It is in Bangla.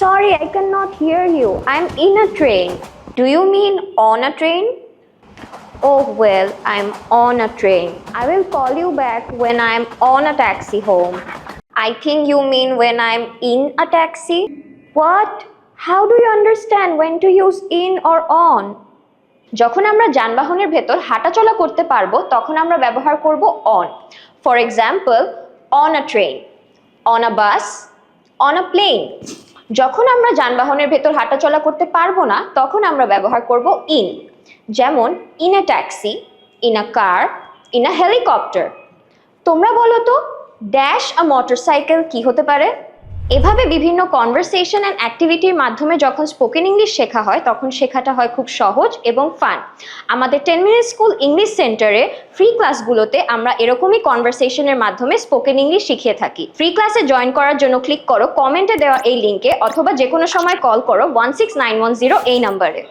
Sorry, I cannot hear you. I'm in a train. Do you mean on a train? Oh, well, I'm on a train. I will call you back when I'm on a taxi home. I think you mean when I'm in a taxi? What? How do you understand when to use in or on? যখন আমরা যানবাহনের ভেতর হাঁটাচলা করতে পারবো তখন আমরা ব্যবহার করব on for example on a train on a bus on a plane যখন আমরা যানবাহনের ভেতর হাঁটাচলা করতে পারব না, তখন আমরা ব্যবহার করব ইন। যেমন in a taxi in a car in a helicopter তোমরা বলো তো ড্যাশ আ মোটরসাইকেল কি হতে পারে? এভাবে বিভিন্ন কনভারসেশন অ্যান্ড অ্যাক্টিভিটির মাধ্যমে যখন স্পোকেন ইংলিশ শেখা হয়, তখন শেখাটা হয় খুব সহজ এবং ফান আমাদের টেন মিনিট স্কুল ইংলিশ সেন্টারে ফ্রি ক্লাসগুলোতে আমরা এরকমই কনভারসেশনের মাধ্যমে স্পোকেন ইংলিশ শিখিয়ে থাকি। ফ্রি ক্লাসে জয়েন করার জন্য ক্লিক করো কমেন্টে দেওয়া এই লিঙ্কে অথবা যে কোনো সময় কল করো one six nine one zero এই নাম্বারে